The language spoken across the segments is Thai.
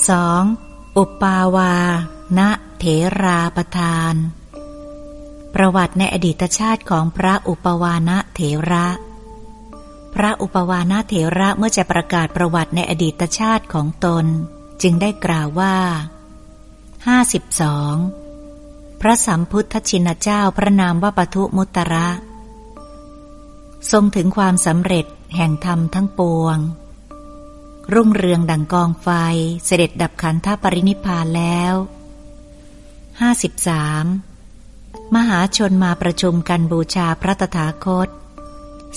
2. อุปาวาณเถราประทาน ประวัติในอดีตชาติของพระอุปวาณเถระ พระอุปวาณเถระเมื่อจะประกาศประวัติในอดีตชาติของตน จึงได้กล่าวว่า 52. พระสัมพุทธชินเจ้าพระนามว่าปทุมุตระ ทรงถึงความสำเร็จแห่งธรรมทั้งปวง รุ่งเรืองดังกองไฟเสด็จดับขันธปรินิพานแล้ว 53. มหาชนมาประชุมกันบูชาพระตถาคต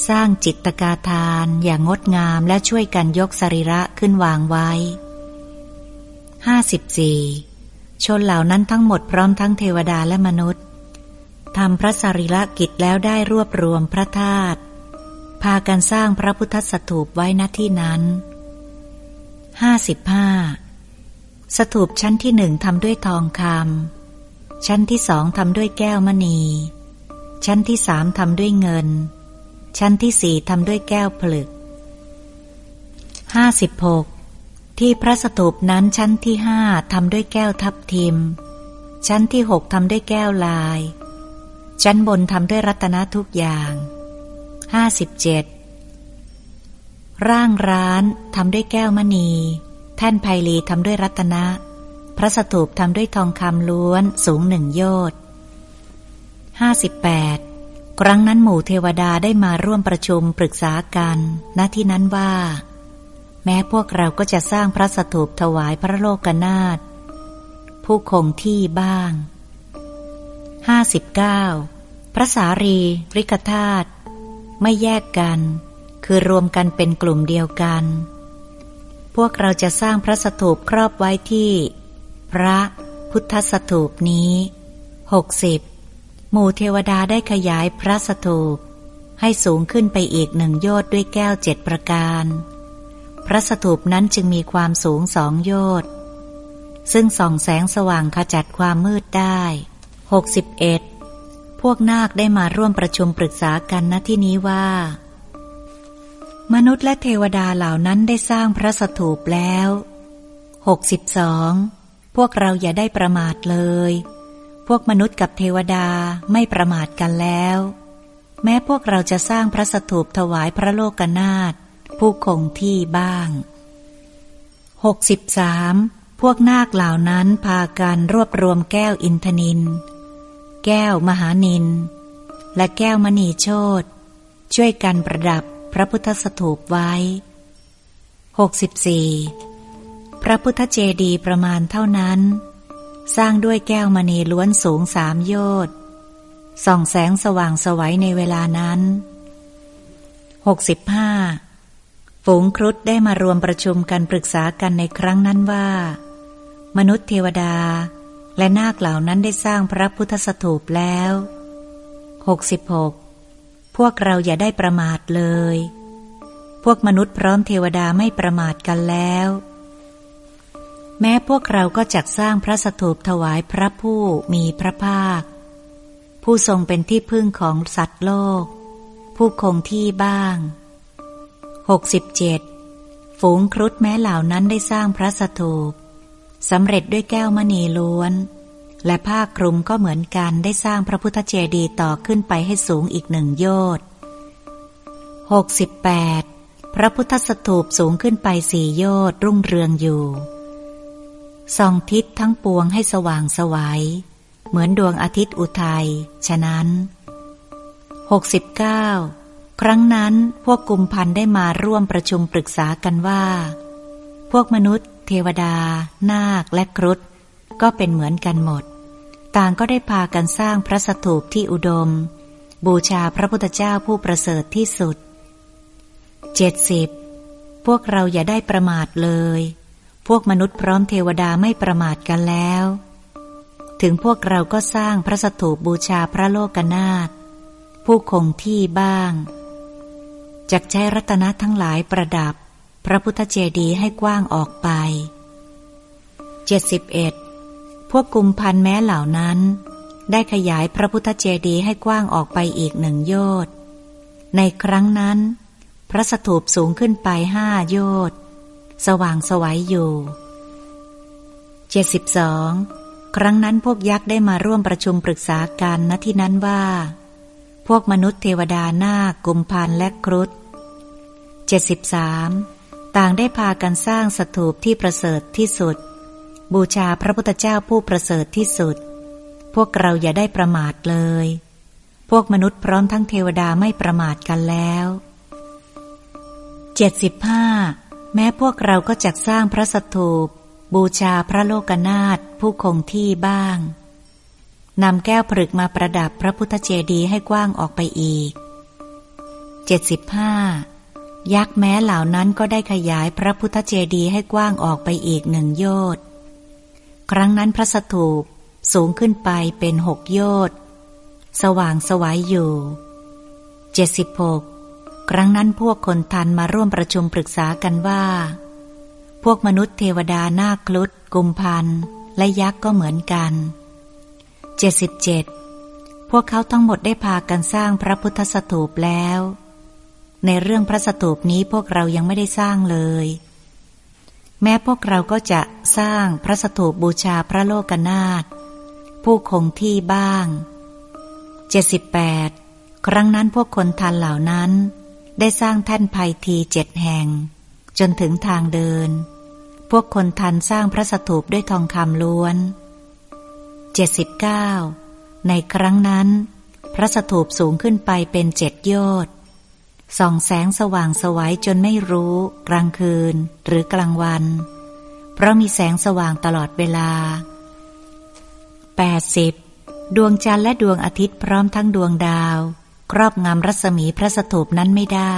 สร้างจิตกาทานอย่างงดงามและช่วยกันยกสรีระขึ้นวางไว้ 54. ชนเหล่านั้นทั้งหมดพร้อมทั้งเทวดาและมนุษย์ทำพระสรีระกิจแล้วได้รวบรวมพระธาตุพากันสร้างพระพุทธสถูปไว้ณที่นั้น ห้าสิบห้าสถูปชั้นที่หนึ่งทำด้วยทองคำชั้นที่สองทำด้วยแก้วมณี ชั้นที่สามทำด้วยเงิน ชั้นที่สี่ทำด้วยแก้วผลึกห้าสิบหกที่พระสถูปนั้นชั้นที่ห้าทำด้วยแก้วทับทิม ชั้นที่หกทำด้วยแก้วลาย ชั้นบนทำด้วยรัตนทุกอย่างห้าสิบเจ็ด ร่างร้านทำด้วยแก้วมณี แท่นไพลีทำด้วยรัตนะ พระสถูปทำด้วยทองคำล้วนสูงหนึ่งโยชน์ห้าสิบแปดครั้งนั้นหมู่เทวดาได้มาร่วมประชุมปรึกษากันณที่นั้นว่า แม้พวกเราก็จะสร้างพระสถูปถวายพระโลกนาถผู้คงที่บ้างห้าสิบเก้าพระสารีริกธาตุไม่แยกกัน คือรวมกันเป็นกลุ่มเดียวกัน พวกเราจะสร้างพระสถูปครอบไว้ที่ พระพุทธสถูปนี้หกสิบหมู่เทวดาได้ขยายพระสถูป ให้สูงขึ้นไปอีกหนึ่งโยชน์ด้วยแก้วเจ็ดประการ พระสถูปนั้นจึงมีความสูงสองโยชน์ซึ่งส่องแสงสว่างขจัดความมืดได้หกสิบเอ็ดพวกนาคได้มาร่วมประชุมปรึกษากันณที่นี้ว่า มนุษย์และเทวดาเหล่านั้นได้สร้างพระสถูปแล้ว 62. พวกเราอย่าได้ประมาทเลย พวกมนุษย์กับเทวดาไม่ประมาทกันแล้ว แม้พวกเราจะสร้างพระสถูปถวายพระโลกนาถผู้คงที่บ้าง 63. พวกนาคเหล่านั้นพากันรวบรวมแก้วอินทนิน แก้วมหานิน และแก้วมณีโชตช่วยกันประดับ พระพุทธสถูปไว้ 64. พระพุทธเจดีย์ประมาณเท่านั้น สร้างด้วยแก้วมณีล้วนสูงสามโยชน์ส่องแสงสว่างสวัยในเวลานั้น 65. ฝูงครุฑได้มารวมประชุมกันปรึกษากันในครั้งนั้นว่า มนุษย์เทวดา และนาคเหล่านั้นได้สร้างพระพุทธสถูปแล้ว 66 พวกเราอย่าได้ประมาทเลย พวกมนุษย์พร้อมเทวดาไม่ประมาทกันแล้ว แม้พวกเราก็จักสร้างพระสถูปถวายพระผู้มีพระภาค ผู้ทรงเป็นที่พึ่งของสัตว์โลก ผู้คงที่บ้าง 67. ฝูงครุฑแม้เหล่านั้นได้สร้างพระสถูปสำเร็จด้วยแก้วมณีล้วน และผ้าคลุมก็เหมือนกันได้สร้างพระพุทธเจดีย์ต่อขึ้นไปให้สูงอีกหนึ่งโยชน์หกสิบแปดพระพุทธสถูปสูงขึ้นไปสี่โยชน์รุ่งเรืองอยู่ส่องทิศทั้งปวงให้สว่างสวยัยเหมือนดวงอาทิตย์อุทัย ฉะนั้นหกสิบเก้าครั้งนั้นพวกกุมพันได้มาร่วมประชุมปรึกษากันว่า พวกมนุษย์ เทวดา นาคและครุฑก็เป็นเหมือนกันหมด ต่างก็ได้พากันสร้างพระสถูปที่อุดม บูชาพระพุทธเจ้าผู้ประเสริฐที่สุดเจ็ดสิบพวกเราอย่าได้ประมาทเลย พวกมนุษย์พร้อมเทวดาไม่ประมาทกันแล้ว ถึงพวกเราก็สร้างพระสถูปบูชาพระโลกนาถผู้คงที่บ้างจักใช้รัตนะทั้งหลายประดับ พระพุทธเจดีย์ให้กว้างออกไปเจ็ดสิบเอ็ด พวกกุมพันแม้เหล่านั้น ได้ขยายพระพุทธเจดีย์ให้กว้างออกไปอีกหนึ่งโยชน์ในครั้งนั้น พระสถูปสูงขึ้นไปห้าโยชน์สว่างสวัยอยู่ 72 ครั้งนั้นพวกยักษ์ได้มาร่วมประชุมปรึกษากันณที่นั้นว่า พวกมนุษย์เทวดานาคกุมพันและครุฑ73 ต่างได้พากันสร้างสถูปที่ประเสริฐที่สุด บูชาพระพุทธเจ้าผู้ประเสริฐที่สุด พวกเราอย่าได้ประมาทเลย พวกมนุษย์พร้อมทั้งเทวดาไม่ประมาทกันแล้ว75แม้พวกเราก็จักสร้างพระสถูป บูชาพระโลกนาถผู้คงที่บ้างนำแก้วผลึกมาประดับพระพุทธเจดีย์ให้กว้างออกไปอีก 75 ยักษ์แม้เหล่านั้นก็ได้ขยายพระพุทธเจดีย์ให้กว้างออกไปอีกหนึ่งโยชน์ ครั้งนั้นพระสถูปสูงขึ้นไปเป็นหกโยชน์สว่างสวัยอยู่ 76 ครั้งนั้นพวกคนทันมาร่วมประชุมปรึกษากันว่า พวกมนุษย์เทวดาหน้าคลุดกุมพันและยักษ์ก็เหมือนกัน 77 พวกเขาทั้งหมดได้พากันสร้างพระพุทธสถูปแล้ว ในเรื่องพระสถูปนี้พวกเรายังไม่ได้สร้างเลย แม้พวกเราก็จะสร้างพระสถูปบูชาพระโลกนาถผู้คงที่บ้าง 78 ครั้งนั้นพวกคนทันเหล่านั้น ได้สร้างแท่นภัยทีเจ็ดแห่ง จนถึงทางเดิน พวกคนทันสร้างพระสถูปด้วยทองคำล้วน 79 ในครั้งนั้น พระสถูปสูงขึ้นไปเป็นเจ็ดยชน์ ส่องแสงสว่างสวัยจนไม่รู้ กลางคืนหรือกลางวัน เพราะมีแสงสว่างตลอดเวลา 80 ดวงจันทร์และดวงอาทิตย์พร้อมทั้งดวงดาว ครอบงำรัศมีพระสถูปนั้นไม่ได้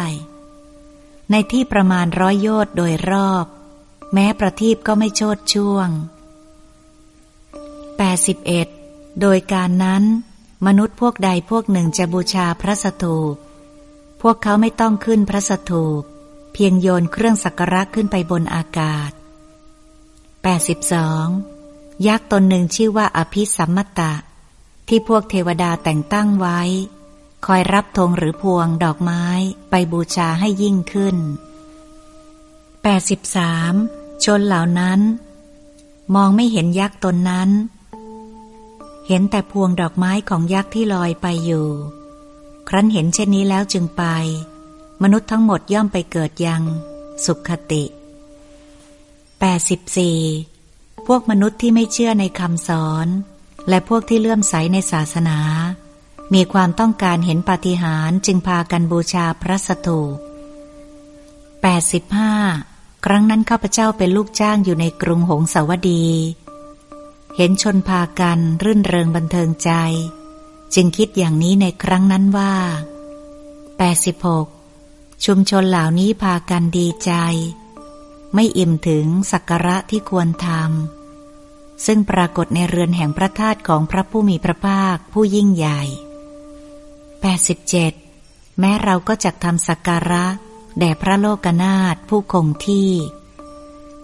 ในที่ประมาณร้อยโยชน์โดยรอบ แม้ประทีปก็ไม่โชดช่วง 81 โดยการนั้น มนุษย์พวกใดพวกหนึ่งจะบูชาพระสถูป พวกเขาไม่ต้องขึ้นพระสถูป เพียงโยนเครื่องสักการะขึ้นไปบนอากาศ 82 ยักษ์ตนหนึ่งชื่อว่าอภิสัมมตะ ที่พวกเทวดาแต่งตั้งไว้ คอยรับธงหรือพวงดอกไม้ไปบูชาให้ยิ่งขึ้น 83 ชนเหล่านั้น มองไม่เห็นยักษ์ตนนั้น เห็นแต่พวงดอกไม้ของยักษ์ที่ลอยไปอยู่ ครั้นเห็นเช่นนี้แล้วจึงไป มนุษย์ทั้งหมดย่อมไปเกิดยัง สุขติ 84 พวกมนุษย์ที่ไม่เชื่อในคำสอน และพวกที่เลื่อมใสในศาสนา มีความต้องการเห็นปาฏิหาริย์จึงพากันบูชาพระสถูป85 ครั้งนั้นข้าพเจ้าเป็นลูกจ้างอยู่ในกรุงหงสาวดี เห็นชนพากันรื่นเริงบันเทิงใจ จึงคิดอย่างนี้ในครั้งนั้นว่า 86 ชุมชนเหล่านี้พากันดีใจ ไม่อิ่มถึงสักการะที่ควรทำซึ่งปรากฏในเรือนแห่งพระธาตุของพระผู้มีพระภาคผู้ยิ่งใหญ่ 87 แม้เราก็จะทำสักการะ แด่พระโลกนาถผู้คงที่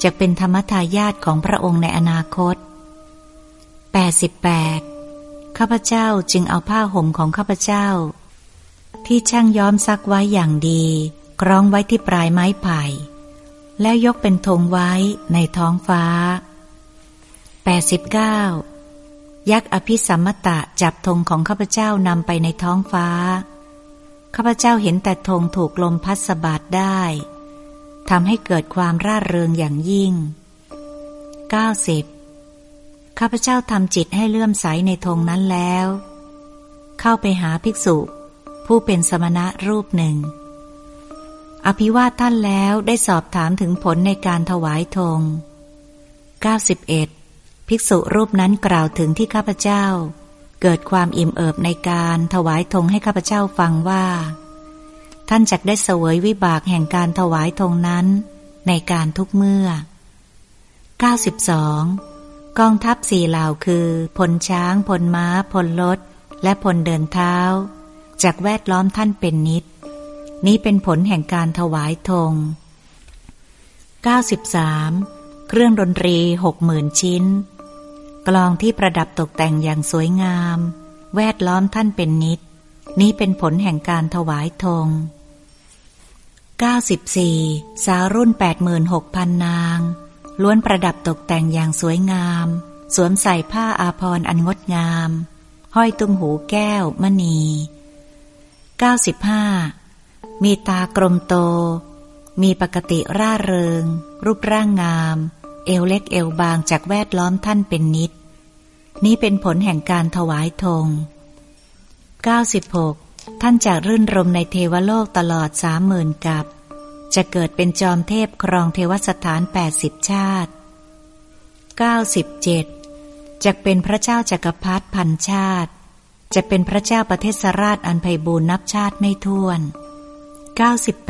จะเป็นธรรมทายาทของพระองค์ในอนาคต 88 ข้าพเจ้าจึงเอาผ้าห่มของข้าพเจ้า ที่ช่างย้อมซักไว้อย่างดีกรองไว้ที่ปลายไม้ไผ่ แล้วยกเป็นธงไว้ในท้องฟ้า 89 ยักษ์อภิสัมมตะจับธงของข้าพเจ้านำไปในท้องฟ้า ข้าพเจ้าเห็นแต่ธงถูกลมพัดสะบัดได้ทำให้เกิดความร่าเริงอย่างยิ่ง 90. ข้าพเจ้าทำจิตให้เลื่อมใสในธงนั้นแล้ว เข้าไปหาภิกษุ ผู้เป็นสมณะรูปหนึ่ง อภิวาทท่านแล้วได้สอบถามถึงผลในการถวายธง 91. ภิกษุรูปนั้นกล่าวถึงที่ข้าพเจ้า เกิดความอิ่มเอิบในการถวายธงให้ข้าพเจ้าฟังว่า ท่านจักได้เสวยวิบากแห่งการถวายธงนั้น ในการทุกเมื่อ 92. กองทัพสี่เหล่าคือพลช้างพลม้าพลรถและพลเดินเท้า จากแวดล้อมท่านเป็นนิด นี้เป็นผลแห่งการถวายธง 93. เครื่องดนตรีหกหมื่นชิ้น กลองที่ประดับตกแต่งอย่างสวยงาม แวดล้อมท่านเป็นนิด นี้เป็นผลแห่งการถวายธง 94 สาวรุ่น 86,000 นาง ล้วนประดับตกแต่งอย่างสวยงาม สวมใส่ผ้าอาภรณ์อันงดงาม ห้อยตุ้มหูแก้วมณี 95. มีตากลมโต มีปกติร่าเริง รูปร่างงาม เอวเล็กเอวบางจากแวดล้อมท่านเป็นนิด นี้เป็นผลแห่งการถวายธง 96. ท่านจะรื่นรมในเทวโลกตลอดสามหมื่นกับ จะเกิดเป็นจอมเทพครองเทวสถานแปดสิบชาติ 97. จะเป็นพระเจ้าจักรพรรดิพันชาติ จะเป็นพระเจ้าประเทศราชอันไพบูรณ์นับชาติไม่ถ้วน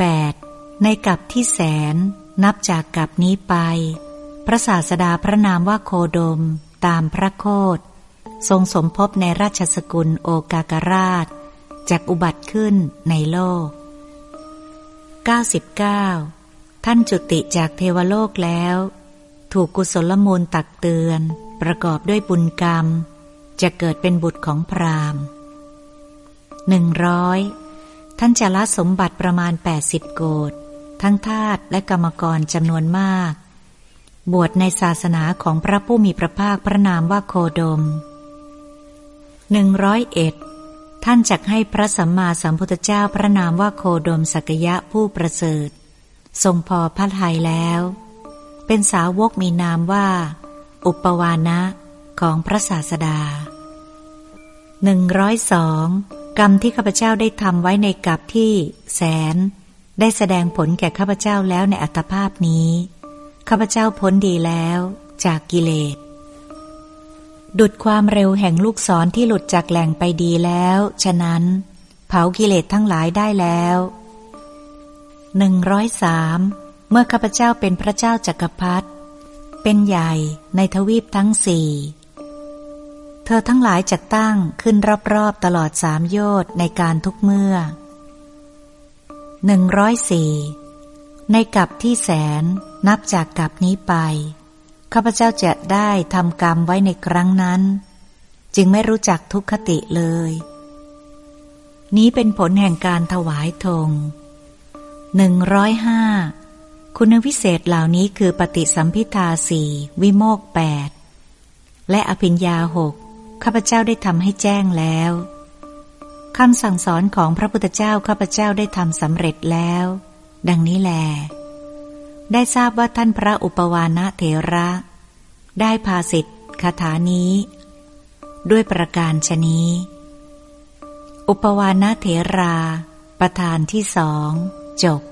98. ในกับที่แสน นับจากกับนี้ไป พระศาสดาพระนามว่าโคดม ตามพระโคดทรงสมภพในราชสกุลโอกากราชจากอุบัติขึ้นในโลก 99. ท่านจุติจากเทวโลกแล้ว ถูกกุศลมูลตักเตือน ประกอบด้วยบุญกรรม จะเกิดเป็นบุตรของพรามหนึ่งร้อยท่านจะละสมบัติประมาณ 80 โกดทั้งทาตและกรรมกรจำนวนมาก บวชในศาสนาของพระผู้มีพระภาคพระนามว่าโคดมหนึ่งร้อยเอ็ด ท่านจักให้พระสัมมาสัมพุทธเจ้าพระนามว่าโคดมสักยะผู้ประเสริฐ ทรงพอพระทัยแล้ว เป็นสาวกมีนามว่า อุปวานะของพระศาสดาหนึ่งร้อยสองกรรมที่ข้าพเจ้าได้ทำไว้ในกับที่แสน ได้แสดงผลแก่ข้าพเจ้าแล้วในอัตภาพนี้ ข้าพเจ้าพ้นดีแล้ว จากกิเลส ดุดความเร็วแห่งลูกศรที่หลุดจากแหล่งไปดีแล้ว ฉะนั้น เผากิเลสทั้งหลายได้แล้วหนึ่งร้อยสามเมื่อข้าพเจ้าเป็นพระเจ้าจักรพรรดิเป็นใหญ่ในทวีปทั้งสี่เธอทั้งหลายจะตั้งขึ้นรอบๆตลอดสามโยชน์ในการทุกเมื่อหนึ่งร้อยสี่ในกับที่แสนนับจากกับนี้ไป ข้าพเจ้าจะได้ทำกรรมไว้ในครั้งนั้น จึงไม่รู้จักทุกขติเลย นี้เป็นผลแห่งการถวายธงหนึ่งร้อยห้าคุณวิเศษเหล่านี้คือปฏิสัมพิทาสี่วิโมกแปดและอภิญญาหกข้าพเจ้าได้ทำให้แจ้งแล้วคำสั่งสอนของพระพุทธเจ้าข้าพเจ้าได้ทำสำเร็จแล้ว ดังนี้แล ได้ทราบว่าท่านพระอุปวานะเถระ ได้พาสิทธิ์คาถานี้ ด้วยประการชนี้ อุปวานะเถรา ประธานที่สองจบ